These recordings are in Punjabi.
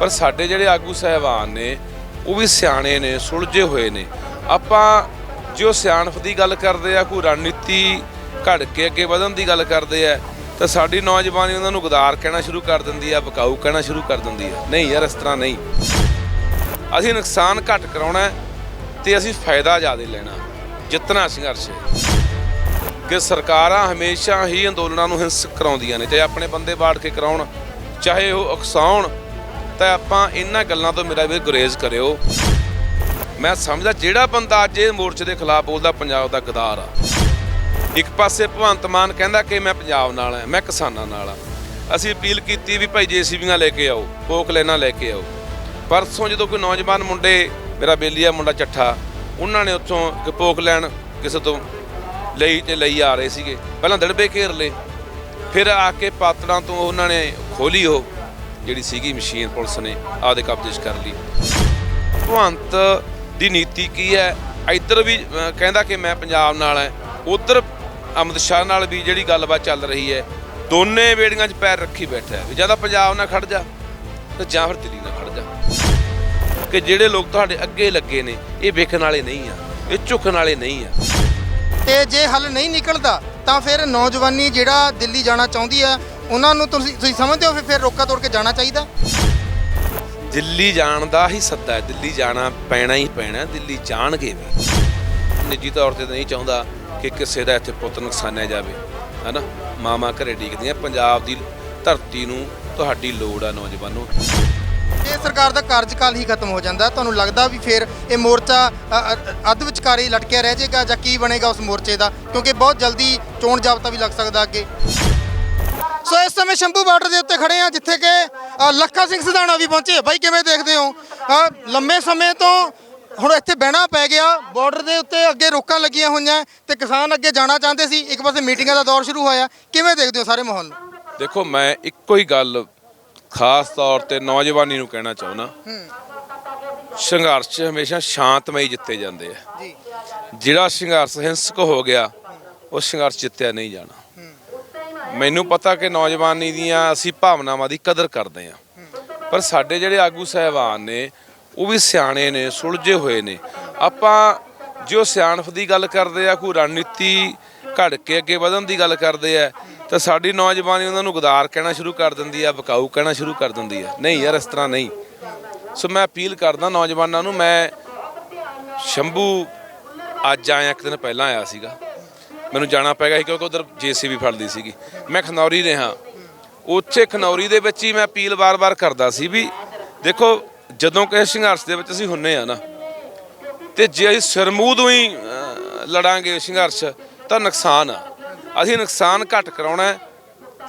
ਪਰ ਸਾਡੇ ਜਿਹੜੇ ਆਗੂ ਸਹਿਬਾਨ ਨੇ, ਉਹ ਵੀ ਸਿਆਣੇ ਨੇ, ਸੁਲਝੇ ਹੋਏ ਨੇ। ਆਪਾਂ ਜੋ ਸਿਆਣਪ ਦੀ ਗੱਲ ਕਰਦੇ ਆ, ਕੋਈ ਰਣਨੀਤੀ ਘੜ ਕੇ ਅੱਗੇ ਵਧਣ ਦੀ ਗੱਲ ਕਰਦੇ ਆ, ਤਾਂ ਸਾਡੀ ਨੌਜਵਾਨੀ ਉਹਨਾਂ ਨੂੰ ਗਦਾਰ ਕਹਿਣਾ ਸ਼ੁਰੂ ਕਰ ਦਿੰਦੀ ਆ, ਬਕਾਊ ਕਹਿਣਾ ਸ਼ੁਰੂ ਕਰ ਦਿੰਦੀ ਆ। ਨਹੀਂ ਯਾਰ, ਇਸ ਤਰ੍ਹਾਂ ਨਹੀਂ। ਅਸੀਂ ਨੁਕਸਾਨ ਘੱਟ ਕਰਾਉਣਾ ਹੈ ਤੇ ਅਸੀਂ ਫਾਇਦਾ ਜ਼ਿਆਦਾ ਲੈਣਾ, ਜਿੱਤਣਾ ਸੰਘਰਸ਼ ਕਿ ਸਰਕਾਰਾਂ ਹਮੇਸ਼ਾ ਹੀ ਅੰਦੋਲਨਾਂ ਨੂੰ ਹਿੰਸਕ ਕਰਾਉਂਦੀਆਂ ਨੇ ਚਾਹੇ ਆਪਣੇ ਬੰਦੇ ਬਾੜ ਕੇ ਕਰਾਉਣ, ਚਾਹੇ ਉਹ ਉਕਸਾਉਣ ਤਾਂ ਆਪਾਂ ਇਹਨਾਂ ਗੱਲਾਂ ਤੋਂ ਮੇਰਾ ਵੀ ਗੁਰੇਜ਼ ਕਰਿਓ। ਮੈਂ ਸਮਝਦਾ ਜਿਹੜਾ ਬੰਦਾ ਅੱਜ ਇਹ ਮੋਰਚੇ ਦੇ ਖਿਲਾਫ ਬੋਲਦਾ ਪੰਜਾਬ ਦਾ ਗਦਾਰ ਆ। ਇੱਕ ਪਾਸੇ ਭਗਵੰਤ ਮਾਨ ਕਹਿੰਦਾ ਕਿ ਮੈਂ ਪੰਜਾਬ ਨਾਲ ਆ, ਮੈਂ ਕਿਸਾਨਾਂ ਨਾਲ ਆ। ਅਸੀਂ ਅਪੀਲ ਕੀਤੀ ਵੀ ਭਾਈ ਜੇਸੀਬੀਆਂ ਲੈ ਕੇ ਆਓ, ਪੋਕ ਲੈਣਾ ਲੈ ਕੇ ਆਓ। ਪਰਸੋਂ ਜਦੋਂ ਕੋਈ ਨੌਜਵਾਨ ਮੁੰਡੇ, ਮੇਰਾ ਬੇਲੀਆ ਮੁੰਡਾ ਚੱਠਾ, ਉਹਨਾਂ ਨੇ ਉੱਥੋਂ ਇੱਕ ਪੋਕ ਲੈਣ ਕਿਸੇ ਤੋਂ ਲਈ ਤੇ ਲਈ ਆ ਰਹੇ ਸੀਗੇ। ਪਹਿਲਾਂ ਦੜਬੇ ਘੇਰ ਲਏ, ਫਿਰ ਆ ਕੇ ਪਾਤੜਾਂ ਤੋਂ ਉਹਨਾਂ ਨੇ ਖੋਲੀ ਉਹ। ਜਿਹੜੀ ਸੀਗੀ ਮਸ਼ੀਨ ਪੁਲਿਸ ਨੇ ਆਪਦੇ ਕਬਜ਼ੇ 'ਚ ਕਰ ਲਈ। ਭਗਵੰਤ ਦੀ ਨੀਤੀ ਕੀ ਹੈ? ਇੱਧਰ ਵੀ ਕਹਿੰਦਾ ਕਿ ਮੈਂ ਪੰਜਾਬ ਨਾਲ ਹੈ। ਉਧਰ ਅਮਿਤ ਸ਼ਾਹ ਨਾਲ ਵੀ ਜਿਹੜੀ ਗੱਲਬਾਤ ਚੱਲ ਰਹੀ ਹੈ, ਦੋਨੇ ਵੇੜੀਆਂ 'ਚ ਪੈਰ ਰੱਖੀ ਬੈਠਾ ਹੈ। ਵੀ ਜਾਂ ਤਾਂ ਪੰਜਾਬ ਨਾਲ ਖੜ ਜਾ ਤੇ ਜਾਂ ਫਿਰ ਦਿੱਲੀ ਨਾਲ ਖੜ ਜਾ। ਕਿ ਜਿਹੜੇ ਲੋਕ ਤੁਹਾਡੇ ਅੱਗੇ ਲੱਗੇ ਨੇ, ਇਹ ਵੇਖਣ ਵਾਲੇ ਨਹੀਂ ਆ, ਇਹ ਝੁਕਣ ਵਾਲੇ ਨਹੀਂ ਆ। ਤੇ ਜੇ ਹੱਲ ਨਹੀਂ ਨਿਕਲਦਾ, ਤਾਂ ਫਿਰ ਨੌਜਵਾਨੀ ਜਿਹੜਾ ਦਿੱਲੀ ਜਾਣਾ ਚਾਹੁੰਦੀ ਆ ਉਹਨਾਂ ਨੂੰ ਤੁਸੀਂ ਤੁਸੀਂ ਸਮਝਦੇ ਹੋ ਫਿਰ- ਫਿਰ ਰੋਕਾ ਤੋੜ ਕੇ ਜਾਣਾ ਚਾਹੀਦਾ? ਦਿੱਲੀ ਜਾਣ ਦਾ ਹੀ ਸੱਦਾ ਹੈ। ਦਿੱਲੀ ਜਾਣਾ ਪੈਣਾ ਹੀ ਪੈਣਾ ਦਿੱਲੀ ਜਾਣਗੇ ਵੀ ਨਿੱਜੀ ਤੌਰ ਤੇ ਨਹੀਂ ਚਾਹੁੰਦਾ ਕਿ ਕਿਸੇ ਦਾ ਇੱਥੇ ਪੁੱਤ ਨੁਕਸਾਨਿਆ ਜਾਵੇ। ਹੈਨਾ? ਮਾਮਾ ਘਰੇ ਡੀਕਦੀਆਂ। ਪੰਜਾਬ ਦੀ ਧਰਤੀ ਨੂੰ ਤੁਹਾਡੀ ਲੋੜ ਆ ਨੌਜਵਾਨੋ ਇਹ ਸਰਕਾਰ ਦਾ ਕਾਰਜਕਾਲ ਹੀ ਖਤਮ ਹੋ ਜਾਂਦਾ। ਤੁਹਾਨੂੰ ਲੱਗਦਾ ਵੀ ਫਿਰ ਇਹ ਮੋਰਚਾ ਅ, ਅ, ਅੱਧ ਵਿਚਕਾਰੇ ਹੀ ਲਟਕਿਆ ਰਹਿ ਜਾਏਗਾ ਜਾਂ ਕੀ ਬਣੇਗਾ ਉਸ ਮੋਰਚੇ ਦਾ? ਕਿਉਂਕਿ ਬਹੁਤ ਜਲਦੀ ਚੋਣ ਜਾਬਤਾ ਵੀ ਲੱਗ ਸਕਦਾ ਅੱਗੇ। ਸੋ ਇਸ ਸਮੇਂ ਸ਼ੰਭੂ ਬਾਰਡਰ ਦੇ ਉੱਤੇ ਖੜੇ ਆ ਜਿੱਥੇ ਕਿ ਲੱਖਾ ਸਿੰਘ ਸਿਧਾਣਾ ਵੀ ਪਹੁੰਚੇ। ਬਾਈ ਕਿਵੇਂ ਦੇਖਦੇ ਹੋ? ਲੰਮੇ ਸਮੇਂ ਤੋਂ ਹੁਣ ਇੱਥੇ ਬਹਿਣਾ ਪੈ ਗਿਆ ਬਾਰਡਰ ਦੇ ਉੱਤੇ ਅੱਗੇ ਰੋਕਾਂ ਲੱਗੀਆਂ ਹੋਈਆਂ ਤੇ ਕਿਸਾਨ ਅੱਗੇ ਜਾਣਾ ਚਾਹੁੰਦੇ ਸੀ। ਇੱਕ ਪਾਸੇ ਮੀਟਿੰਗਾਂ ਦਾ ਦੌਰ ਸ਼ੁਰੂ ਹੋਇਆ। ਕਿਵੇਂ ਦੇਖਦੇ ਹੋ ਸਾਰੇ ਮਾਹੌਲ ਨੂੰ? ਦੇਖੋ ਮੈਂ ਇੱਕੋ ਹੀ ਗੱਲ ਖਾਸ ਤੌਰ ਤੇ ਨੌਜਵਾਨੀ ਨੂੰ ਕਹਿਣਾ ਚਾਹੁੰਦਾ। ਸੰਘਰਸ਼ ਹਮੇਸ਼ਾ ਸ਼ਾਂਤਮਈ ਜਿੱਤੇ ਜਾਂਦੇ ਆ। ਜੀ। ਜਿਹੜਾ ਸੰਘਰਸ਼ ਹਿੰਸਕ ਹੋ ਗਿਆ ਉਹ ਸੰਘਰਸ਼ ਜਿੱਤਿਆ ਨਹੀਂ ਜਾਣਾ। ਮੈਨੂੰ ਪਤਾ ਕਿ ਨੌਜਵਾਨੀ ਦੀਆਂ ਅਸੀਂ ਭਾਵਨਾਵਾਂ ਦੀ ਕਦਰ ਕਰਦੇ ਆ ਪਰ ਸਾਡੇ ਜਿਹੜੇ ਆਗੂ ਸਹਿਬਾਨ ਨੇ, ਉਹ ਵੀ ਸਿਆਣੇ ਨੇ, ਸੁਲਝੇ ਹੋਏ ਨੇ। ਆਪਾਂ ਜੋ ਸਿਆਣਫ ਦੀ ਗੱਲ ਕਰਦੇ ਆ, ਕੋਈ ਰਣਨੀਤੀ ਘੜ ਕੇ ਅੱਗੇ ਵਧਣ ਦੀ ਗੱਲ ਕਰਦੇ ਆ, ਤਾਂ ਸਾਡੀ ਨੌਜਵਾਨੀ ਉਹਨਾਂ ਨੂੰ ਗਦਾਰ ਕਹਿਣਾ ਸ਼ੁਰੂ ਕਰ ਦਿੰਦੀ ਆ, ਬਕਾਊ ਕਹਿਣਾ ਸ਼ੁਰੂ ਕਰ ਦਿੰਦੀ ਆ। ਨਹੀਂ ਯਾਰ, ਇਸ ਤਰ੍ਹਾਂ ਨਹੀਂ। ਸੋ ਮੈਂ ਅਪੀਲ ਕਰਦਾ ਨੌਜਵਾਨਾਂ ਨੂੰ, ਮੈਂ ਸ਼ੰਭੂ ਅੱਜ ਆਇਆ ਇੱਕ ਦਿਨ ਪਹਿਲਾਂ ਆਇਆ ਸੀਗਾ। ਮੈਨੂੰ ਜਾਣਾ ਪੈ ਗਿਆ ਸੀ ਕਿਉਂਕਿ ਉਧਰ ਜੀਸੀਬੀ ਫੜਦੀ ਸੀਗੀ। ਮੈਂ ਖਨੌਰੀ ਰਿਹਾ। ਉੱਥੇ ਖਨੌਰੀ ਦੇ ਵਿੱਚ ਹੀ ਮੈਂ ਅਪੀਲ ਵਾਰ-ਵਾਰ ਕਰਦਾ ਸੀ ਵੀ ਦੇਖੋ, ਜਦੋਂ ਕਿਸੇ ਸੰਘਰਸ਼ ਦੇ ਵਿੱਚ ਅਸੀਂ ਹੁੰਨੇ ਆ ਨਾ, ਤੇ ਜੇ ਅਸੀਂ ਸਿਰਮੂਦ ਹੀ ਲੜਾਂਗੇ ਸੰਘਰਸ਼, ਤਾਂ ਨੁਕਸਾਨ ਆ। ਅਸੀਂ ਨੁਕਸਾਨ ਘੱਟ ਕਰਾਉਣਾ ਹੈ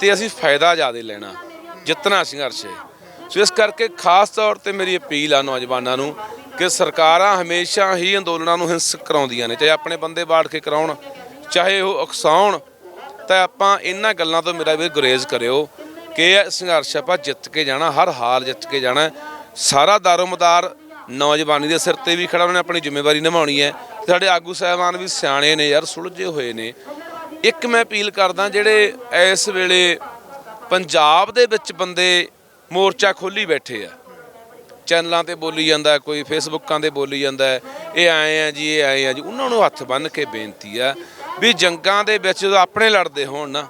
ਤੇ ਅਸੀਂ ਫਾਇਦਾ ਜ਼ਿਆਦਾ ਲੈਣਾ, ਜਿੱਤਣਾ ਸੰਘਰਸ਼ ਹੈ। ਸੋ ਇਸ ਕਰਕੇ ਖਾਸ ਤੌਰ ਤੇ ਮੇਰੀ ਅਪੀਲ ਆ ਨੌਜਵਾਨਾਂ ਨੂੰ ਕਿ ਸਰਕਾਰਾਂ ਹਮੇਸ਼ਾ ਹੀ ਅੰਦੋਲਨਾਂ ਨੂੰ ਹਿੰਸਕ ਕਰਾਉਂਦੀਆਂ ਨੇ, ਚਾਹੇ ਆਪਣੇ ਬੰਦੇ ਬਾੜ ਕੇ ਕਰਾਉਣ ਚਾਹੇ ਉਹ ਉਕਸਾਉਣ ਤਾਂ ਆਪਾਂ ਇਹਨਾਂ ਗੱਲਾਂ ਤੋਂ ਮੇਰਾ ਵੀ ਗੁਰੇਜ਼ ਕਰਿਓ ਕਿ ਇਹ ਸੰਘਰਸ਼ ਆਪਾਂ ਜਿੱਤ ਕੇ ਜਾਣਾ, ਹਰ ਹਾਲ ਜਿੱਤ ਕੇ ਜਾਣਾ। ਸਾਰਾ ਦਾਰੋਮਦਾਰ ਨੌਜਵਾਨੀ ਦੇ ਸਿਰ ਤੇ ਵੀ ਖੜਾ ਨੇ ਆਪਣੀ ਜ਼ਿੰਮੇਵਾਰੀ ਨਿਭਾਉਣੀ ਹੈ। ਸਾਡੇ ਆਗੂ ਸਾਹਿਬਾਨ ਵੀ ਸਿਆਣੇ ਨੇ ਯਾਰ, ਸੁਲਝੇ ਹੋਏ ਨੇ। ਇੱਕ ਮੈਂ ਅਪੀਲ ਕਰਦਾ, ਜਿਹੜੇ ਇਸ ਵੇਲੇ ਪੰਜਾਬ ਦੇ ਵਿੱਚ ਬੰਦੇ ਮੋਰਚਾ ਖੋਲੀ ਬੈਠੇ ਆ। ਚੈਨਲਾਂ ਤੇ ਬੋਲੀ ਜਾਂਦਾ ਕੋਈ ਫੇਸਬੁੱਕਾਂ ਤੇ ਬੋਲੀ ਜਾਂਦਾ ਇਹ ਆਏ ਆ ਜੀ, ਇਹ ਆਏ ਆ ਜੀ, ਉਹਨਾਂ ਨੂੰ ਹੱਥ ਬੰਨ੍ਹ ਕੇ ਬੇਨਤੀ ਆ ਵੀ ਜੰਗਾਂ ਦੇ ਵਿੱਚ ਜਦੋਂ ਆਪਣੇ ਲੜਦੇ ਹੋਣ ਨਾ,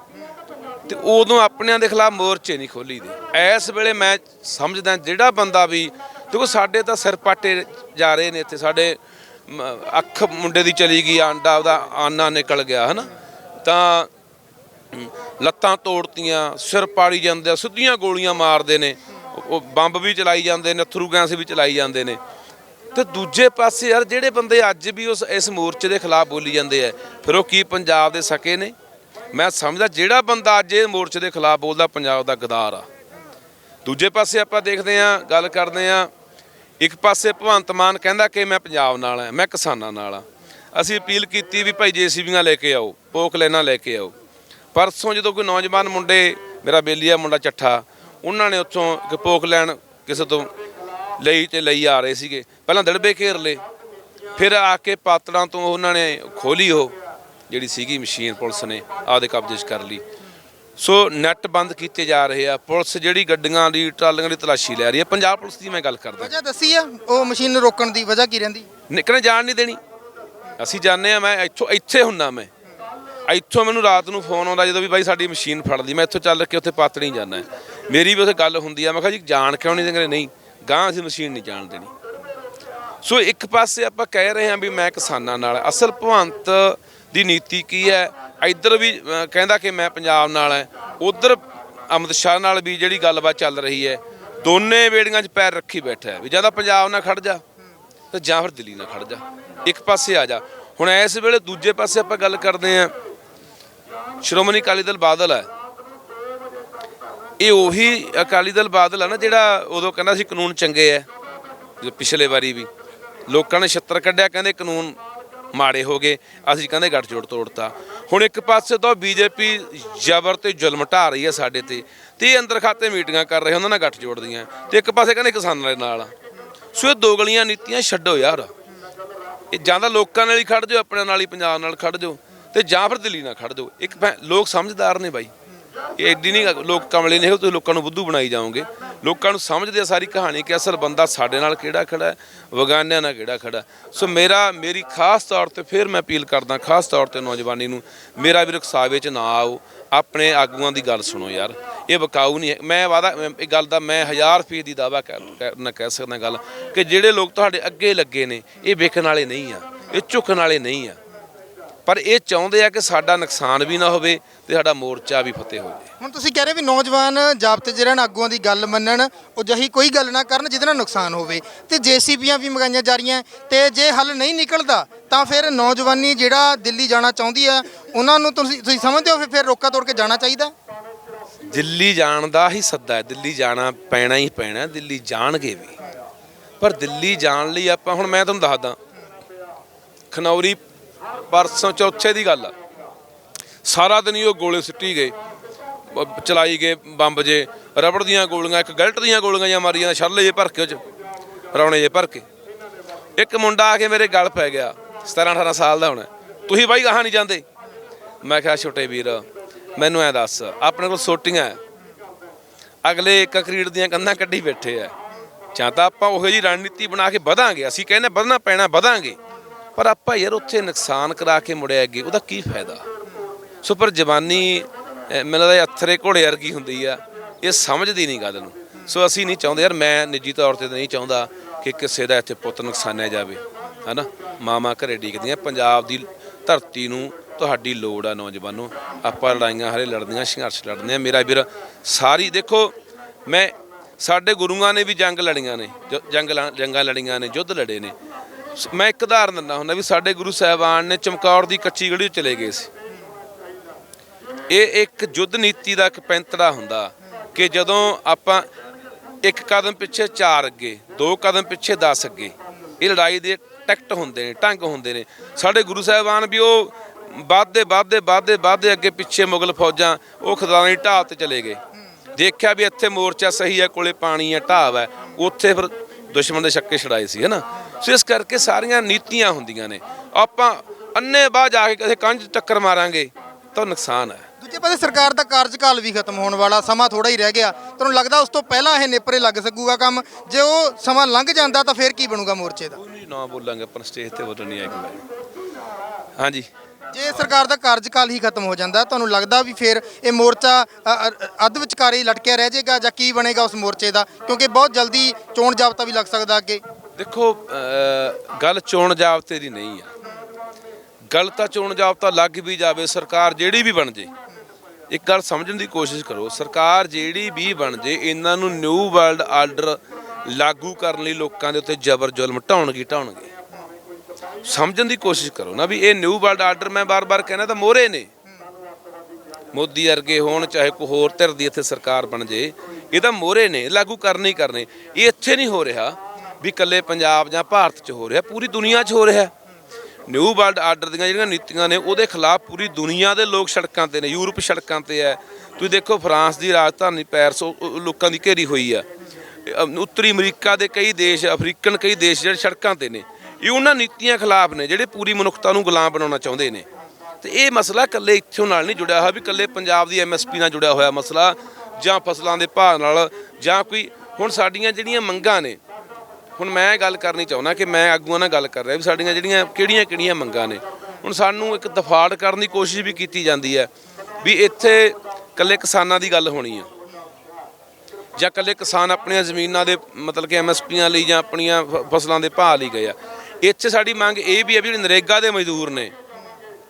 ਤੇ ਉਦੋਂ ਆਪਣਿਆਂ ਦੇ ਖਿਲਾਫ ਮੋਰਚੇ ਨਹੀਂ ਖੋਲੀਦੇ। ਇਸ ਵੇਲੇ ਮੈਂ ਸਮਝਦਾ ਜਿਹੜਾ ਬੰਦਾ ਵੀ, ਦੇਖੋ ਸਾਡੇ ਤਾਂ ਸਿਰ ਪਾਟੇ ਜਾ ਰਹੇ ਨੇ ਇੱਥੇ, ਸਾਡੇ ਅੱਖ ਮੁੰਡੇ ਦੀ ਚਲੀ ਗਈ, ਆਂਡਾ ਉਹਦਾ ਆਨਾ ਨਿਕਲ ਗਿਆ, ਹਨਾ? ਤਾਂ, ਲੱਤਾਂ ਤੋੜਤੀਆਂ, ਸਿਰ ਪਾੜੀ ਜਾਂਦੇ ਆ, ਸਿੱਧੀਆਂ ਗੋਲੀਆਂ ਮਾਰਦੇ ਨੇ, ਉਹ- ਉਹ ਬੰਬ ਵੀ ਚਲਾਈ ਜਾਂਦੇ ਨੇ ਅਥਰੂ ਗੈਸ ਵੀ ਚਲਾਈ ਜਾਂਦੇ ਨੇ। ਤੇ ਦੂਜੇ ਪਾਸੇ ਯਾਰ ਜਿਹੜੇ ਬੰਦੇ ਅੱਜ ਵੀ ਉਸ ਇਸ ਮੋਰਚੇ ਦੇ ਖਿਲਾਫ ਬੋਲੀ ਜਾਂਦੇ ਆ, ਫਿਰ ਉਹ ਕੀ ਪੰਜਾਬ ਦੇ ਸਕੇ ਨੇ? ਮੈਂ ਸਮਝਦਾ ਜਿਹੜਾ ਬੰਦਾ ਅੱਜ ਇਹ ਮੋਰਚੇ ਦੇ ਖਿਲਾਫ ਬੋਲਦਾ ਪੰਜਾਬ ਦਾ ਗਦਾਰ ਆ। ਦੂਜੇ ਪਾਸੇ ਆਪਾਂ ਦੇਖਦੇ ਆ ਗੱਲ ਕਰਦੇ ਆ ਇੱਕ ਪਾਸੇ ਭਗਵੰਤ ਮਾਨ ਕਹਿੰਦਾ ਕਿ ਮੈਂ ਪੰਜਾਬ ਨਾਲ ਆ, ਮੈਂ ਕਿਸਾਨਾਂ ਨਾਲ ਆ। ਅਸੀਂ ਅਪੀਲ ਕੀਤੀ ਵੀ ਭਾਈ ਜੇਸੀਬੀਆਂ ਲੈ ਕੇ ਆਓ ਪੋਕ ਲੈਣਾ ਲੈ ਕੇ ਆਓ। ਪਰਸੋਂ ਜਦੋਂ ਕੋਈ ਨੌਜਵਾਨ ਮੁੰਡੇ, ਮੇਰਾ ਬੇਲੀਆ ਮੁੰਡਾ ਚੱਠਾ, ਉਹਨਾਂ ਨੇ ਉੱਥੋਂ ਇੱਕ ਪੋਕ ਲੈਣ ਕਿਸੇ ਤੋਂ ਲਈ ਤੇ ਲਈ ਆ ਰਹੇ ਸੀਗੇ। ਪਹਿਲਾਂ ਦੜਬੇ ਘੇਰ ਲਏ ਫਿਰ ਆ ਕੇ ਪਾਤੜਾਂ ਤੋਂ ਉਹਨਾਂ ਨੇ ਖੋਲੀ ਉਹ ਜਿਹੜੀ ਸੀਗੀ ਮਸ਼ੀਨ ਪੁਲਿਸ ਨੇ ਆਪਦੇ ਕਬਜ਼ੇ 'ਚ ਕਰ ਲਈ। ਸੋ ਨੈਟ ਬੰਦ ਕੀਤੇ ਜਾ ਰਹੇ ਆ ਪੁਲਿਸ ਜਿਹੜੀ ਗੱਡੀਆਂ ਦੀ ਟਰਾਲੀਆਂ ਦੀ ਤਲਾਸ਼ੀ ਲੈ ਰਹੀ ਹੈ ਪੰਜਾਬ ਪੁਲਿਸ ਦੀ ਮੈਂ ਗੱਲ ਕਰਦਾ। ਵਜ੍ਹਾ ਦੱਸੀ ਆ ਉਹ ਮਸ਼ੀਨ ਨੂੰ ਰੋਕਣ ਦੀ ਵਜ੍ਹਾ ਕੀ ਰਹਿੰਦੀ? ਨਿਕਲਣੇ ਜਾਣ ਨਹੀਂ ਦੇਣੀ। ਅਸੀਂ ਜਾਣਦੇ ਆ ਮੈਂ ਇੱਥੋਂ ਇੱਥੇ ਹੁੰਨਾ ਮੈਂ। ਇੱਥੋਂ ਮੈਨੂੰ ਰਾਤ ਨੂੰ ਫੋਨ ਆਉਂਦਾ ਜਦੋਂ ਵੀ ਬਾਈ ਸਾਡੀ ਮਸ਼ੀਨ ਫੜ ਲਈ ਮੈਂ ਇੱਥੋਂ ਚੱਲ ਕੇ ਉੱਥੇ ਪਾਤੜੀ ਜਾਣਾ ਹੈ। ਮੇਰੀ ਵੀ ਉੱਥੇ ਗੱਲ ਹੁੰਦੀ ਆ ਮੈਂ ਕਿਹਾ ਜੀ ਜਾਣ ਕਿਉਂ ਨਹੀਂ ਦੇਂਗੇ ਨਹੀਂ ਗਾਂ ਅਸੀਂ ਮਸ਼ੀਨ ਨਹੀਂ ਜਾਣ ਦੇਣੀ। ਸੋ ਇੱਕ ਪਾਸੇ ਆਪਾਂ ਕਹਿ ਰਹੇ ਹਾਂ ਵੀ ਮੈਂ ਕਿਸਾਨਾਂ ਨਾਲ ਅਸਲ ਭਵੰਤ ਦੀ ਨੀਤੀ ਕੀ ਹੈ? ਇੱਧਰ ਵੀ ਕਹਿੰਦਾ ਕਿ ਮੈਂ ਪੰਜਾਬ ਨਾਲ ਹੈ। ਉਧਰ ਅਮਿਤ ਸ਼ਾਹ ਨਾਲ ਵੀ ਜਿਹੜੀ ਗੱਲਬਾਤ ਚੱਲ ਰਹੀ ਹੈ, ਦੋਨੇ ਵੇੜੀਆਂ 'ਚ ਪੈਰ ਰੱਖੀ ਬੈਠਾ ਵੀ ਜਾਂ ਤਾਂ ਪੰਜਾਬ ਨਾਲ ਖੜ ਜਾ ਤੇ ਜਾਂ ਫਿਰ ਦਿੱਲੀ ਨਾਲ ਖੜ ਜਾ। ਇੱਕ ਪਾਸੇ ਆ ਜਾ। ਹੁਣ ਇਸ ਵੇਲੇ ਦੂਜੇ ਪਾਸੇ ਆਪਾਂ ਗੱਲ ਕਰਦੇ ਹਾਂ। ਸ਼੍ਰੋਮਣੀ ਅਕਾਲੀ ਦਲ ਬਾਦਲ ਹੈ। ਇਹ ਉਹੀ ਅਕਾਲੀ ਦਲ ਬਾਦਲ ਹੈ ਨਾ ਜਿਹੜਾ ਉਦੋਂ ਕਹਿੰਦਾ ਸੀ ਕਾਨੂੰਨ ਚੰਗੇ ਐ ਪਿਛਲੇ ਵਾਰੀ ਵੀ। ਲੋਕਾਂ ਨੇ ਛੱਤਰ ਕੱਢਿਆ, ਕਹਿੰਦੇ ਕਾਨੂੰਨ ਮਾੜੇ ਹੋ ਗਏ, ਅਸੀਂ ਕਹਿੰਦੇ ਗੱਠਜੋੜ ਤੋੜਤਾ। ਹੁਣ ਇੱਕ ਪਾਸੇ ਤੋਂ ਬੀਜੇਪੀ ਜ਼ਬਰ ਤੇ ਜ਼ੁਲਮ ਢਾ ਰਹੀ ਹੈ ਸਾਡੇ ਤੇ ਤੇ ਇਹ ਅੰਦਰ ਖਾਤੇ ਮੀਟਿੰਗਾਂ ਕਰ ਰਹੇ, ਉਹਨਾਂ ਨਾਲ ਗੱਠ ਦੀਆਂ। ਤੇ ਇੱਕ ਪਾਸੇ ਕਹਿੰਦੇ ਕਿਸਾਨਾਂ ਦੇ ਨਾਲ। ਸੋ ਇਹ ਦੋਗਲੀਆਂ ਨੀਤੀਆਂ ਛੱਡੋ ਯਾਰ। ਇਹ ਜਾਂ ਤਾਂ ਲੋਕਾਂ ਨਾਲ ਹੀ ਖੜ ਜਾਓ ਆਪਣੇ ਨਾਲ ਹੀ ਪੰਜਾਬ ਨਾਲ ਖੜ ਜਾਓ, ਤੇ ਜਾਂ ਫਿਰ ਦਿੱਲੀ ਨਾਲ ਖੜ ਜਾਓ। ਇੱਕ ਲੋਕ ਸਮਝਦਾਰ ਨੇ ਬਾਈ। ਇਹ ਐਡੀ ਨਹੀਂ ਲੋਕ ਕਮਲੇ ਨਹੀਂ ਹੈਗੇ ਤੁਸੀਂ ਲੋਕਾਂ ਨੂੰ ਬੁੱਧੂ ਬਣਾਈ ਜਾਓਗੇ। ਲੋਕਾਂ ਨੂੰ ਸਮਝਦੇ ਆ ਸਾਰੀ ਕਹਾਣੀ ਕਿ ਅਸਲ ਬੰਦਾ ਸਾਡੇ ਨਾਲ ਕਿਹੜਾ ਖੜਾ ਹੈ, ਵਗਾਨਿਆਂ ਨਾਲ ਕਿਹੜਾ ਖੜਾ ਸੋ ਮੇਰਾ, ਮੇਰੀ ਖਾਸ ਤੌਰ ਤੇ ਫਿਰ ਮੈਂ ਅਪੀਲ ਕਰਦਾ, ਖਾਸ ਤੌਰ ਤੇ ਨੌਜਵਾਨੀ ਨੂੰ, ਮੇਰਾ ਵੀ ਰਕਸਾਵੇ ਚ ਨਾ ਆਓ, ਆਪਣੇ ਆਗੂਆਂ ਦੀ ਗੱਲ ਸੁਣੋ ਯਾਰ। ਇਹ ਬਕਾਊ ਨਹੀਂ ਹੈ। ਮੈਂ ਵਾਦਾ, ਇਹ ਗੱਲ ਦਾ ਮੈਂ ਹਜ਼ਾਰ ਫੀਸ ਦੀ ਦਾਵਾ ਕਰਨਾ ਕਹਿ ਸਕਦਾ ਗੱਲ, ਕਿ ਜਿਹੜੇ ਲੋਕ ਤੁਹਾਡੇ ਅੱਗੇ ਲੱਗੇ ਨੇ, ਇਹ ਵੇਖਣ ਵਾਲੇ ਨਹੀਂ ਆ, ਇਹ ਝੁਕਣ ਵਾਲੇ ਨਹੀਂ ਆ। ਪਰ ਇਹ ਚਾਹੁੰਦੇ ਆ ਕਿ ਸਾਡਾ ਨੁਕਸਾਨ ਵੀ ਨਾ ਹੋਵੇ ਤੇ ਸਾਡਾ ਮੋਰਚਾ ਵੀ ਫਤਿਹ ਹੋ ਜਾਵੇ ਹੁਣ ਤੁਸੀਂ ਕਹਿ ਰਹੇ ਵੀ ਨੌਜਵਾਨ ਜਾਬਤੇ ਜਿਹੜੇ ਨੇ ਆਗੂਆਂ ਦੀ ਗੱਲ ਮੰਨਣ ਉਹ ਜਹੀ ਕੋਈ ਗੱਲ ਨਾ ਕਰਨ ਜਿਹਦੇ ਨਾਲ ਨੁਕਸਾਨ ਹੋਵੇ। ਤੇ ਜੀਸੀਬੀਆਂ ਵੀ ਮੰਗਾਈਆਂ ਜਾ ਰਹੀਆਂ ਤੇ ਜੇ ਹੱਲ ਨਹੀਂ ਨਿਕਲਦਾ ਤਾਂ ਫਿਰ ਨੌਜਵਾਨੀ ਜਿਹੜਾ ਦਿੱਲੀ ਜਾਣਾ ਚਾਹੁੰਦੀ ਆ ਉਹਨਾਂ ਨੂੰ ਤੁਸੀਂ ਤੁਸੀਂ ਸਮਝਦੇ ਹੋ ਫਿਰ ਰੋਕਾ ਤੋੜ ਕੇ ਜਾਣਾ ਚਾਹੀਦਾ? ਦਿੱਲੀ ਜਾਣ ਦਾ ਹੀ ਸੱਦਾ ਹੈ। ਦਿੱਲੀ ਜਾਣਾ ਪੈਣਾ ਹੀ ਪੈਣਾ ਦਿੱਲੀ ਜਾਣਗੇ ਵੀ। ਪਰ ਦਿੱਲੀ ਜਾਣ ਲਈ ਆਪਾਂ ਹੁਣ ਮੈਂ ਤੁਹਾਨੂੰ ਦੱਸਦਾ ਖਨੌਰੀ ਪਰਸੋਂ ਚੌਥੇ ਦੀ ਗੱਲ ਆ। ਸਾਰਾ ਦਿਨ ਹੀ ਉਹ ਗੋਲੇ ਸਿੱਟੀ ਗਏ ਚਲਾਈ ਗਏ ਬੰਬ ਜੇ, ਰਬੜ ਦੀਆਂ ਗੋਲੀਆਂ, ਇੱਕ ਗਲਟ ਦੀਆਂ ਗੋਲੀਆਂ ਜਾਂ ਮਾਰੀਆਂ ਛੱਲੇ ਜੇ ਭਰ ਕੇ ਉਹ ਚ, ਰੌਣੇ ਜੇ ਭਰ ਕੇ। ਇੱਕ ਮੁੰਡਾ ਆ ਕੇ ਮੇਰੇ ਗਲ ਪੈ ਗਿਆ 17 18 ਸਾਲ ਦਾ ਹੋਣਾ। ਤੁਸੀਂ ਬਾਈ ਗਾਹਾਂ ਨਹੀਂ ਜਾਂਦੇ? ਮੈਂ ਕਿਹਾ, ਛੋਟੇ ਵੀਰ, ਮੈਨੂੰ ਐ ਦੱਸ, ਆਪਣੇ ਕੋਲ ਸੋਟੀਆਂ ਅਗਲੇ ਕੰਕਰੀਟ ਦੀਆਂ ਕੰਧਾਂ ਕੱਢੀ ਬੈਠੇ ਆ ਜਾਂ ਤਾਂ ਆਪਾਂ ਉਹੋ ਜੀ ਰਣਨੀਤੀ ਬਣਾ ਕੇ ਵਧਾਂਗੇ, ਅਸੀਂ ਕਹਿੰਦੇ ਵਧਣਾ ਪੈਣਾ, ਵਧਾਂਗੇ। ਪਰ ਆਪਾਂ ਯਾਰ ਉੱਥੇ ਨੁਕਸਾਨ ਕਰਾ ਕੇ ਮੁੜਿਆ ਅੱਗੇ, ਉਹਦਾ ਕੀ ਫਾਇਦਾ? ਸੋ ਪਰ ਜਵਾਨੀ ਮੈਨੂੰ ਲੱਗਦਾ ਇਹ ਅਥਰੇ ਘੋੜੇ ਵਰਗੀ ਹੁੰਦੀ ਆ, ਇਹ ਸਮਝਦੀ ਨਹੀਂ ਗੱਲ ਨੂੰ। ਸੋ ਅਸੀਂ ਨਹੀਂ ਚਾਹੁੰਦੇ, ਯਾਰ ਮੈਂ ਨਿੱਜੀ ਤੌਰ ਤੇ ਤਾਂ ਨਹੀਂ ਚਾਹੁੰਦਾ ਕਿ ਕਿਸੇ ਦਾ ਇੱਥੇ ਪੁੱਤ ਨੁਕਸਾਨਿਆ ਜਾਵੇ, ਹਨਾ? ਮਾਮਾ ਘਰੇ ਡੀਕਦੀਆਂ, ਪੰਜਾਬ ਦੀ ਧਰਤੀ ਨੂੰ ਤੁਹਾਡੀ ਲੋੜ ਆ ਨੌਜਵਾਨੋ। ਆਪਾਂ ਲੜਾਈਆਂ ਹਰੇ ਲੜਦੀਆਂ, ਸੰਘਰਸ਼ ਲੜਦੇ ਆ। ਮੇਰਾ ਵੀਰ, ਸਾਰੀ ਦੇਖੋ, ਮੈਂ, ਸਾਡੇ ਗੁਰੂਆਂ ਨੇ ਵੀ ਜੰਗ ਲੜੀਆਂ ਨੇ, ਜ- ਜੰਗ ਲ- ਜੰਗਾਂ ਲੜੀਆਂ ਨੇ, ਯੁੱਧ ਲੜੇ ਨੇ। ਮੈਂ ਇੱਕ ਉਦਾਹਰਨ ਦਿੰਦਾ ਹੁੰਦਾ ਵੀ ਸਾਡੇ ਗੁਰੂ ਸਾਹਿਬਾਨ ਨੇ ਚਮਕੌਰ ਦੀ ਕੱਚੀ ਗੜੀ 'ਚ ਚਲੇ ਗਏ ਸੀ। ਇਹ ਇੱਕ ਯੁੱਧ ਨੀਤੀ ਦਾ ਇੱਕ ਪੈਂਤੜਾ ਹੁੰਦਾ ਕਿ ਜਦੋਂ ਆਪਾਂ ਇੱਕ ਕਦਮ ਪਿੱਛੇ ਚਾਰ ਅੱਗੇ, ਦੋ ਕਦਮ ਪਿੱਛੇ 10 ਅੱਗੇ, ਇਹ ਲੜਾਈ ਦੇ ਟੈਕਟ ਹੁੰਦੇ ਨੇ, ਢੰਗ ਹੁੰਦੇ ਨੇ। ਸਾਡੇ ਗੁਰੂ ਸਾਹਿਬਾਨ ਵੀ ਉਹ ਵੱਧਦੇ ਵੱਧਦੇ ਵੱਧਦੇ ਵੱਧਦੇ ਅੱਗੇ ਪਿੱਛੇ ਮੁਗਲ ਫੌਜਾਂ, ਉਹ ਖਦਾਨੀ ਦੀ ਤੇ ਚਲੇ ਗਏ। ਦੇਖਿਆ ਵੀ ਇੱਥੇ ਮੋਰਚਾ ਸਹੀ ਹੈ, ਕੋਲੇ ਪਾਣੀ ਹੈ, ਢਾਬ ਹੈ, ਉੱਥੇ ਫਿਰ ਦੁਸ਼ਮਣ ਦੇ ਛੱਕੇ ਛੜਾਏ ਸੀ ਹਨਾ ਸੋ ਇਸ ਕਰਕੇ ਸਾਰੀਆਂ ਨੀਤੀਆਂ ਹੁੰਦੀਆਂ ਨੇ। ਆਪਾਂ ਅੰਨੇ ਬਾਹ ਜਾ ਕੇ ਕਿਸੇ ਕੰਜ ਟੱਕਰ ਮਾਰਾਂਗੇ ਤਾਂ ਨੁਕਸਾਨ ਹੈ। ਦੂਜੇ ਪਾਸੇ ਸਰਕਾਰ ਦਾ ਕਾਰਜਕਾਲ ਵੀ ਖਤਮ ਹੋਣ ਵਾਲਾ ਸਮਾਂ ਥੋੜਾ ਹੀ ਰਹਿ ਗਿਆ। ਤੁਹਾਨੂੰ ਲੱਗਦਾ ਉਸ ਤੋਂ ਪਹਿਲਾਂ ਇਹ ਨੇਪਰੇ ਲੱਗ ਸਕੂਗਾ ਕੰਮ? ਜੇ ਉਹ ਸਮਾਂ ਲੰਘ ਜਾਂਦਾ ਤਾਂ ਫਿਰ ਕੀ ਬਣੂਗਾ ਮੋਰਚੇ ਦਾ? ਕੋਈ ਨਾ ਬੋਲਾਂਗੇ ਆਪਾਂ ਸਟੇਜ ਤੇ ਬੋਲਣ ਨਹੀਂ ਆਏਗਾ। ਹਾਂਜੀ। ਜੇ ਸਰਕਾਰ ਦਾ ਕਾਰਜਕਾਲ ਹੀ ਖਤਮ ਹੋ ਜਾਂਦਾ ਤੁਹਾਨੂੰ ਲੱਗਦਾ ਵੀ ਫਿਰ ਇਹ ਮੋਰਚਾ ਅੱਧ ਵਿਚਕਾਰੇ ਹੀ ਲਟਕਿਆ ਰਹਿ ਜਾਏਗਾ ਜਾਂ ਕੀ ਬਣੇਗਾ ਉਸ ਮੋਰਚੇ ਦਾ? ਕਿਉਂਕਿ ਬਹੁਤ ਜਲਦੀ ਚੋਣ ਜਾਬਤਾ ਵੀ ਲੱਗ ਸਕਦਾ ਅੱਗੇ। ਦੇਖੋ ਗੱਲ ਚੋਣ ਜਾਬਤੇ ਦੀ ਨਹੀਂ ਆ। ਗੱਲ ਤਾਂ ਚੋਣ ਜਾਬਤਾ ਲੱਗ ਵੀ ਜਾਵੇ, ਸਰਕਾਰ ਜਿਹੜੀ ਵੀ ਬਣ ਜੇ। ਇੱਕ ਗੱਲ ਸਮਝਣ ਦੀ ਕੋਸ਼ਿਸ਼ ਕਰੋ, ਸਰਕਾਰ ਜਿਹੜੀ ਵੀ ਬਣ ਜੇ, ਇਹਨਾਂ ਨੂੰ ਨਿਊ ਵਰਲਡ ਆਰਡਰ ਲਾਗੂ ਕਰਨ ਲਈ ਲੋਕਾਂ ਦੇ ਉੱਤੇ ਜ਼ਬਰ ਜ਼ੁਲਮ ਢਾਉਣਗੇ ਢਾਉਣਗੇ। ਸਮਝਣ ਦੀ ਕੋਸ਼ਿਸ਼ ਕਰੋ ਨਾ ਵੀ ਇਹ ਨਿਊ ਵਰਲਡ ਆਰਡਰ ਮੈਂ ਬਾਰ-ਬਾਰ ਕਹਿਣਾ ਤਾਂ ਮੋਹਰੇ ਨੇ। ਮੋਦੀ ਵਰਗੇ ਹੋਣ, ਚਾਹੇ ਕੋਈ ਹੋਰ ਧਿਰ ਦੀ ਇੱਥੇ ਸਰਕਾਰ ਬਣ ਜੇ, ਇਹ ਤਾਂ ਮੋਹਰੇ ਨੇ, ਲਾਗੂ ਕਰਨੇ ਹੀ ਕਰਨੇ। ਇਹ ਇੱਥੇ ਨਹੀਂ ਹੋ ਰਿਹਾ। ਵੀ ਇਕੱਲੇ ਪੰਜਾਬ ਜਾਂ ਭਾਰਤ 'ਚ ਹੋ ਰਿਹਾ, ਪੂਰੀ ਦੁਨੀਆ 'ਚ ਹੋ ਰਿਹਾ। ਨਿਊ ਵਰਲਡ ਆਰਡਰ ਦੀਆਂ ਜਿਹੜੀਆਂ ਨੀਤੀਆਂ ਨੇ, ਉਹਦੇ ਖਿਲਾਫ ਪੂਰੀ ਦੁਨੀਆ ਦੇ ਲੋਕ ਸੜਕਾਂ ਤੇ ਨੇ, ਯੂਰਪ ਸੜਕਾਂ ਤੇ ਹੈ। ਤੁਸੀਂ ਦੇਖੋ ਫਰਾਂਸ ਦੀ ਰਾਜਧਾਨੀ ਪੈਰਿਸ ਲੋਕਾਂ ਦੀ ਘੇਰੀ ਹੋਈ ਆ। ਉੱਤਰੀ ਅਮਰੀਕਾ ਦੇ ਕਈ ਦੇਸ਼, ਅਫਰੀਕਨ ਕਈ ਦੇਸ਼ ਜਿਹੜੇ ਸੜਕਾਂ ਤੇ ਨੇ, ਇਹ ਉਹਨਾਂ ਨੀਤੀਆਂ ਖਿਲਾਫ ਨੇ, ਜਿਹੜੇ ਪੂਰੀ ਮਨੁੱਖਤਾ ਨੂੰ ਗੁਲਾਮ ਬਣਾਉਣਾ ਚਾਹੁੰਦੇ ਨੇ। ਤੇ ਇਹ ਮਸਲਾ ਇਕੱਲੇ ਇੱਥੋਂ ਨਾਲ ਨਹੀਂ ਜੁੜਿਆ ਹੋਇਆ, ਵੀ ਇਕੱਲੇ ਪੰਜਾਬ ਦੀ ਐਮਐਸਪੀ ਨਾਲ ਜੁੜਿਆ ਹੋਇਆ ਮਸਲਾ, ਜਾਂ ਫਸਲਾਂ ਦੇ ਭਾਅ ਨਾਲ, ਜਾਂ ਕੋਈ ਹੁਣ ਸਾਡੀਆਂ ਜਿਹੜੀਆਂ ਮੰਗਾਂ ਨੇ ਹੁਣ ਮੈਂ ਗੱਲ ਕਰਨੀ ਚਾਹੁੰਦਾ ਕਿ ਮੈਂ ਆਗੂਆਂ ਨਾਲ ਗੱਲ ਕਰ ਰਿਹਾ ਵੀ ਸਾਡੀਆਂ ਜਿਹੜੀਆਂ ਕਿਹੜੀਆਂ ਕਿਹੜੀਆਂ ਮੰਗਾਂ ਨੇ। ਹੁਣ ਸਾਨੂੰ ਇੱਕ ਦਫਾੜ ਕਰਨ ਦੀ ਕੋਸ਼ਿਸ਼ ਵੀ ਕੀਤੀ ਜਾਂਦੀ ਹੈ ਵੀ ਇੱਥੇ ਇਕੱਲੇ ਕਿਸਾਨਾਂ ਦੀ ਗੱਲ ਹੋਣੀ ਆ। ਜਾਂ ਇਕੱਲੇ ਕਿਸਾਨ ਆਪਣੀਆਂ ਜ਼ਮੀਨਾਂ ਦੇ ਮਤਲਬ ਕਿ ਐਮਐਸਪੀਆਂ ਲਈ ਜਾਂ ਆਪਣੀਆਂ ਫਸਲਾਂ ਦੇ ਭਾਅ ਲਈ ਗਏ ਆ। ਇੱਥੇ ਸਾਡੀ ਮੰਗ ਇਹ ਵੀ ਹੈ ਵੀ ਜਿਹੜੇ ਨਰੇਗਾ ਦੇ ਮਜ਼ਦੂਰ ਨੇ,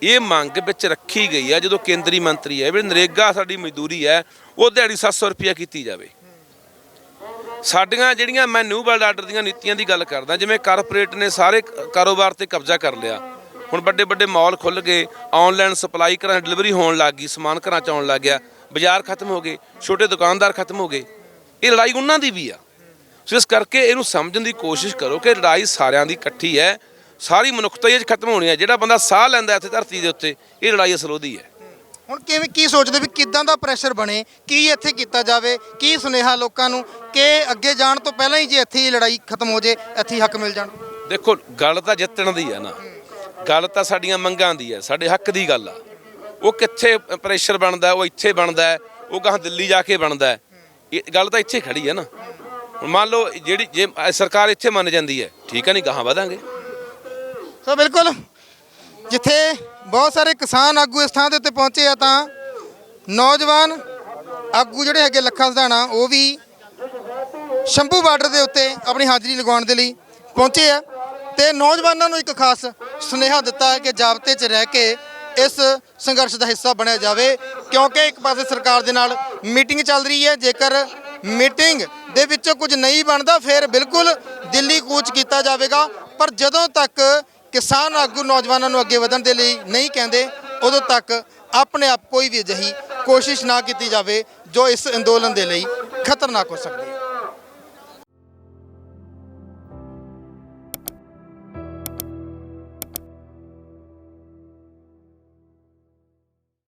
ਇਹ ਮੰਗ ਵਿੱਚ ਰੱਖੀ ਗਈ ਹੈ ਜਦੋਂ ਕੇਂਦਰੀ ਮੰਤਰੀ ਹੈ ਵੀ ਨਰੇਗਾ ਸਾਡੀ ਮਜ਼ਦੂਰੀ ਹੈ, ਉਹ ਦਿਹਾੜੀ 700 ਰੁਪਇਆ ਕੀਤੀ ਜਾਵੇ। ਸਾਡੀਆਂ ਜਿਹੜੀਆਂ ਮੈਂ ਨਿਊ ਵਰਲਡ ਆਰਡਰ ਦੀਆਂ ਨੀਤੀਆਂ ਦੀ ਗੱਲ ਕਰਦਾ, ਜਿਵੇਂ ਕਾਰਪੋਰੇਟ ਨੇ ਸਾਰੇ ਕਾਰੋਬਾਰ ਤੇ ਕਬਜ਼ਾ ਕਰ ਲਿਆ। ਹੁਣ ਵੱਡੇ ਵੱਡੇ ਮਾਲ ਖੁੱਲ ਗਏ ਆਨਲਾਈਨ ਸਪਲਾਈ ਘਰਾਂ ਡਿਲੀਵਰੀ ਹੋਣ ਲੱਗ ਗਈ, ਸਮਾਨ ਘਰਾਂ ਚ ਆਉਣ ਲੱਗ ਗਿਆ, ਬਾਜ਼ਾਰ ਖਤਮ ਹੋ ਗਏ, ਛੋਟੇ ਦੁਕਾਨਦਾਰ ਖਤਮ ਹੋ ਗਏ। ਇਹ ਲੜਾਈ ਉਹਨਾਂ ਦੀ ਵੀ ਆ। ਸੋ ਇਸ ਕਰਕੇ ਇਹਨੂੰ ਸਮਝਣ ਦੀ ਕੋਸ਼ਿਸ਼ ਕਰੋ ਕਿ ਲੜਾਈ ਸਾਰਿਆਂ ਦੀ ਇਕੱਠੀ ਹੈ। ਸਾਰੀ ਮਨੁੱਖਤਾ ਇਹ 'ਚ ਖਤਮ ਹੋਣੀ ਹੈ। ਜਿਹੜਾ ਬੰਦਾ ਸਾਹ ਲੈਂਦਾ ਇੱਥੇ ਧਰਤੀ ਦੇ ਉੱਤੇ, ਇਹ ਲੜਾਈ ਅਸਲ ਉਹਦੀ ਹੈ। ਹੁਣ ਕਿਵੇਂ ਕੀ ਸੋਚਦੇ ਵੀ ਕਿੱਦਾਂ ਦਾ ਪ੍ਰੈਸ਼ਰ ਬਣੇ ਕੀ ਇੱਥੇ ਕੀਤਾ ਜਾਵੇ ਕੀ ਸੁਨੇਹਾ ਲੋਕਾਂ ਨੂੰ ਕਿ ਅੱਗੇ ਜਾਣ ਤੋਂ ਪਹਿਲਾਂ ਹੀ ਜੇ ਇੱਥੇ ਹੀ ਲੜਾਈ ਖਤਮ ਹੋ ਜੇ ਇੱਥੇ ਹੀ ਹੱਕ ਮਿਲ ਜਾਣ। ਦੇਖੋ ਗੱਲ ਤਾਂ ਜਿੱਤਣ ਦੀ ਹੈ ਨਾ। ਗੱਲ ਤਾਂ ਸਾਡੀਆਂ ਮੰਗਾਂ ਦੀ ਹੈ ਸਾਡੇ ਹੱਕ ਦੀ ਗੱਲ ਆ। ਉਹ ਕਿੱਥੇ ਪ੍ਰੈਸ਼ਰ ਬਣਦਾ ਉਹ ਇੱਥੇ ਬਣਦਾ ਉਹ ਗਾਂ ਦਿੱਲੀ ਜਾ ਕੇ ਬਣਦਾ। ਇਹ ਗੱਲ ਤਾਂ ਇੱਥੇ ਖੜੀ ਹੈ ਨਾ। ਹੁਣ ਮੰਨ ਲਓ ਜਿਹੜੀ ਜੇ ਸਰਕਾਰ ਇੱਥੇ ਮੰਨ ਜਾਂਦੀ ਹੈ ਠੀਕ ਹੈ ਨਹੀਂ ਗਾਹਾਂ ਵਧਾਂਗੇ। ਸੋ ਬਿਲਕੁਲ ਜਿੱਥੇ ਬਹੁਤ ਸਾਰੇ ਕਿਸਾਨ ਆਗੂ ਇਸ ਥਾਂ ਦੇ ਉੱਤੇ ਪਹੁੰਚੇ ਆ ਤਾਂ ਨੌਜਵਾਨ ਆਗੂ ਜਿਹੜੇ ਹੈਗੇ ਲੱਖਾ ਸਧਾਣਾ ਉਹ ਵੀ ਸ਼ੰਭੂ ਬਾਰਡਰ ਦੇ ਉੱਤੇ ਆਪਣੀ ਹਾਜ਼ਰੀ ਲਗਾਉਣ ਦੇ ਲਈ ਪਹੁੰਚੇ ਆ ਤੇ ਨੌਜਵਾਨਾਂ ਨੂੰ ਇੱਕ ਖਾਸ ਸੁਨੇਹਾ ਦਿੱਤਾ ਹੈ ਕਿ ਜਾਬਤੇ 'ਚ ਰਹਿ ਕੇ ਇਸ ਸੰਘਰਸ਼ ਦਾ ਹਿੱਸਾ ਬਣਿਆ ਜਾਵੇ, ਕਿਉਂਕਿ ਇੱਕ ਪਾਸੇ ਸਰਕਾਰ ਦੇ ਨਾਲ ਮੀਟਿੰਗ ਚੱਲ ਰਹੀ ਹੈ, ਜੇਕਰ ਮੀਟਿੰਗ ਦੇ ਵਿੱਚੋਂ ਕੁਝ ਨਹੀਂ ਬਣਦਾ, ਫਿਰ ਬਿਲਕੁਲ ਦਿੱਲੀ ਕੂਚ ਕੀਤਾ ਜਾਵੇਗਾ। ਪਰ ਜਦੋਂ ਤੱਕ ਕਿਸਾਨ ਆਗੂ ਨੌਜਵਾਨਾਂ ਨੂੰ ਅੱਗੇ ਵਧਣ ਦੇ ਲਈ ਨਹੀਂ ਕਹਿੰਦੇ, ਉਦੋਂ ਤੱਕ ਆਪਣੇ ਆਪ ਕੋਈ ਵੀ ਅਜਿਹੀ ਕੋਸ਼ਿਸ਼ ਨਾ ਕੀਤੀ ਜਾਵੇ ਜੋ ਇਸ ਅੰਦੋਲਨ ਦੇ ਲਈ ਖਤਰਨਾਕ ਹੋ ਸਕਦੀ ਹੈ।